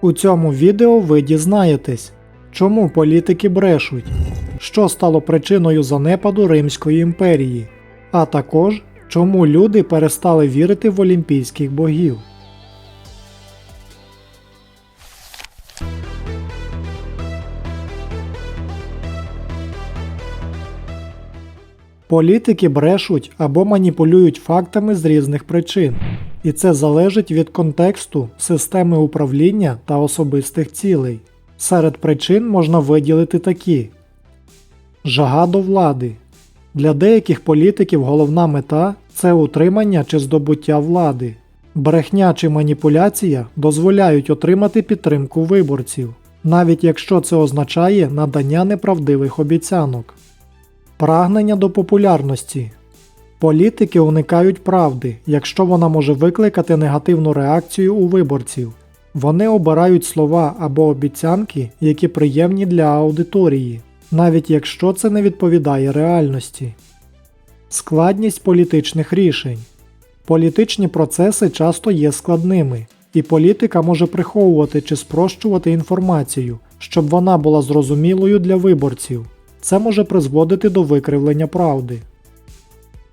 У цьому відео ви дізнаєтесь, чому політики брешуть, що стало причиною занепаду Римської імперії, а також чому люди перестали вірити в олімпійських богів. Політики брешуть або маніпулюють фактами з різних причин, і це залежить від контексту, системи управління та особистих цілей. Серед причин можна виділити такі: жага до влади. Для деяких політиків головна мета це утримання чи здобуття влади. Брехня чи маніпуляція дозволяють отримати підтримку виборців, навіть якщо це означає надання неправдивих обіцянок. Прагнення до популярності. Політики уникають правди, якщо вона може викликати негативну реакцію у виборців. Вони обирають слова або обіцянки, які приємні для аудиторії, навіть якщо це не відповідає реальності. Складність політичних рішень. Політичні процеси часто є складними, і політика може приховувати чи спрощувати інформацію, щоб вона була зрозумілою для виборців. Це може призводити до викривлення правди.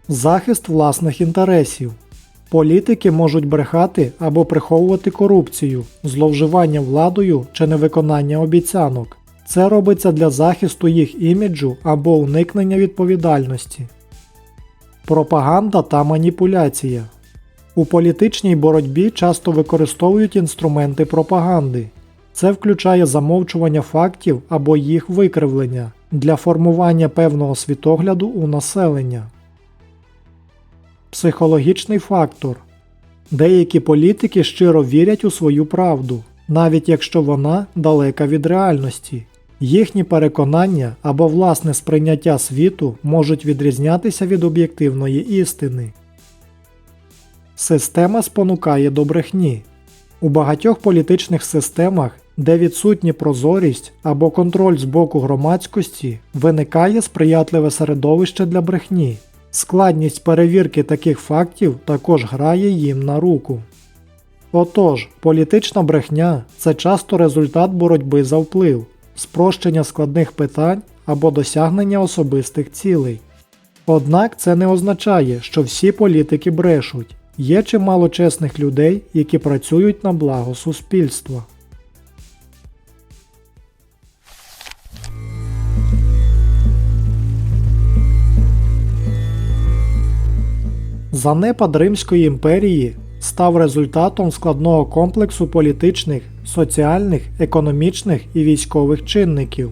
Захист власних інтересів. Політики можуть брехати або приховувати корупцію, зловживання владою чи невиконання обіцянок. Це робиться для захисту їх іміджу або уникнення відповідальності. Пропаганда та маніпуляція. У політичній боротьбі часто використовують інструменти пропаганди. Це включає замовчування фактів або їх викривлення для формування певного світогляду у населення. Психологічний фактор. Деякі політики щиро вірять у свою правду, навіть якщо вона далека від реальності. Їхні переконання або власне сприйняття світу можуть відрізнятися від об'єктивної істини. Система спонукає до брехні. У багатьох політичних системах, де відсутні прозорість або контроль з боку громадськості, виникає сприятливе середовище для брехні. Складність перевірки таких фактів також грає їм на руку. Отож, політична брехня це часто результат боротьби за вплив, спрощення складних питань або досягнення особистих цілей. Однак це не означає, що всі політики брешуть. Є чимало чесних людей, які працюють на благо суспільства. Занепад Римської імперії став результатом складного комплексу політичних, соціальних, економічних і військових чинників.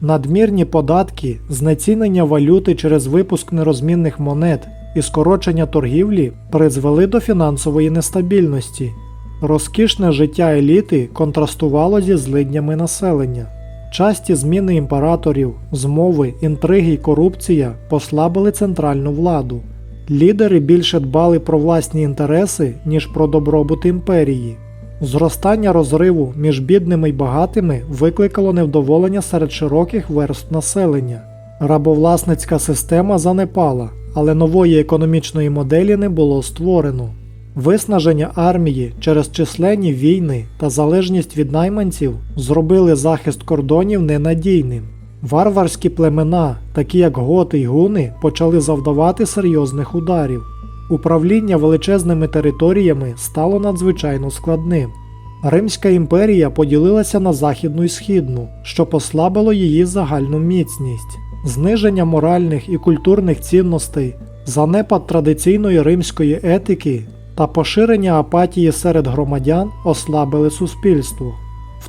Надмірні податки, знецінення валюти через випуск нерозмінних монет і скорочення торгівлі призвели до фінансової нестабільності. Розкішне життя еліти контрастувало зі злиднями населення. Часті зміни імператорів, змови, інтриги й корупція послабили центральну владу. Лідери більше дбали про власні інтереси, ніж про добробут імперії. Зростання розриву між бідними й багатими викликало невдоволення серед широких верств населення. Рабовласницька система занепала, але нової економічної моделі не було створено. Виснаження армії через численні війни та залежність від найманців зробили захист кордонів ненадійним. Варварські племена, такі як готи й гуни, почали завдавати серйозних ударів. Управління величезними територіями стало надзвичайно складним. Римська імперія поділилася на західну і східну, що послабило її загальну міцність, зниження моральних і культурних цінностей, занепад традиційної римської етики та поширення апатії серед громадян ослабили суспільство.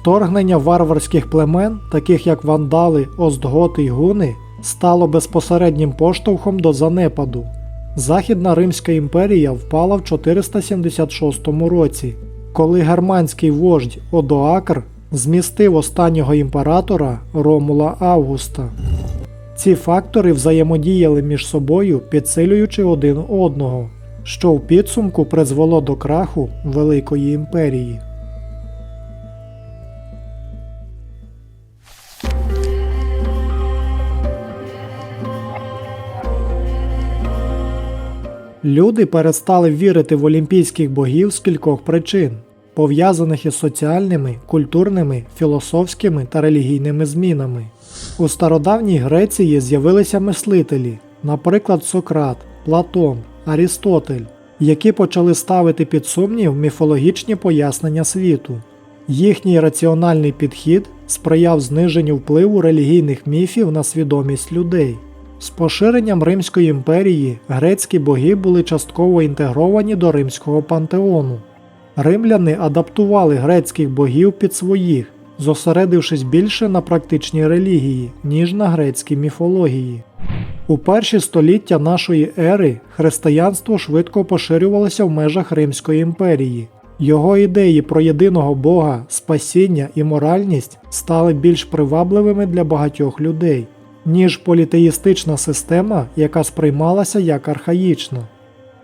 Вторгнення варварських племен, таких як вандали, остготи й гуни, стало безпосереднім поштовхом до занепаду. Західна Римська імперія впала в 476 році, коли германський вождь Одоакр змістив останнього імператора Ромула Августа. Ці фактори взаємодіяли між собою, підсилюючи один одного, що в підсумку призвело до краху Великої імперії. Люди перестали вірити в олімпійських богів з кількох причин. пов'язаних із соціальними, культурними, філософськими та релігійними змінами. У стародавній Греції з'явилися мислителі, наприклад, Сократ, Платон, Арістотель, які почали ставити під сумнів міфологічні пояснення світу. Їхній раціональний підхід сприяв зниженню впливу релігійних міфів на свідомість людей. З поширенням Римської імперії грецькі боги були частково інтегровані до римського пантеону. Римляни адаптували грецьких богів під своїх, зосередившись більше на практичній релігії, ніж на грецькій міфології. У перші століття нашої ери християнство швидко поширювалося в межах Римської імперії. Його ідеї про єдиного Бога, спасіння і моральність стали більш привабливими для багатьох людей, ніж політеїстична система, яка сприймалася як архаїчна.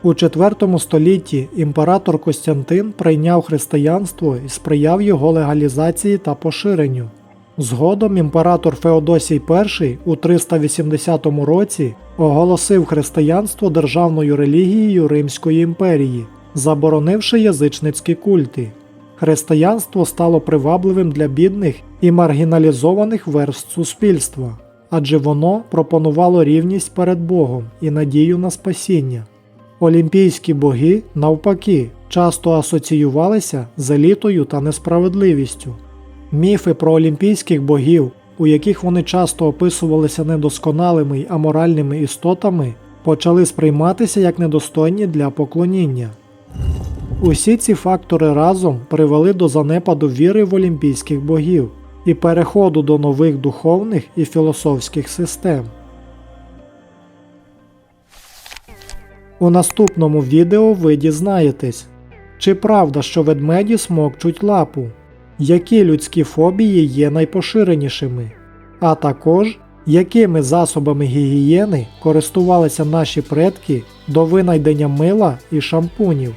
У IV столітті імператор Костянтин прийняв християнство і сприяв його легалізації та поширенню. Згодом імператор Феодосій І у 380 році оголосив християнство державною релігією Римської імперії, заборонивши язичницькі культи. Християнство стало привабливим для бідних і маргіналізованих верств суспільства, адже воно пропонувало рівність перед Богом і надію на спасіння. Олімпійські боги, навпаки, часто асоціювалися з елітою та несправедливістю. Міфи про олімпійських богів, у яких вони часто описувалися недосконалими й аморальними істотами, почали сприйматися як недостойні для поклоніння. Усі ці фактори разом привели до занепаду віри в олімпійських богів і переходу до нових духовних і філософських систем. У наступному відео ви дізнаєтесь, чи правда, що ведмеді смокчуть лапу, які людські фобії є найпоширенішими, а також якими засобами гігієни користувалися наші предки до винайдення мила і шампунів.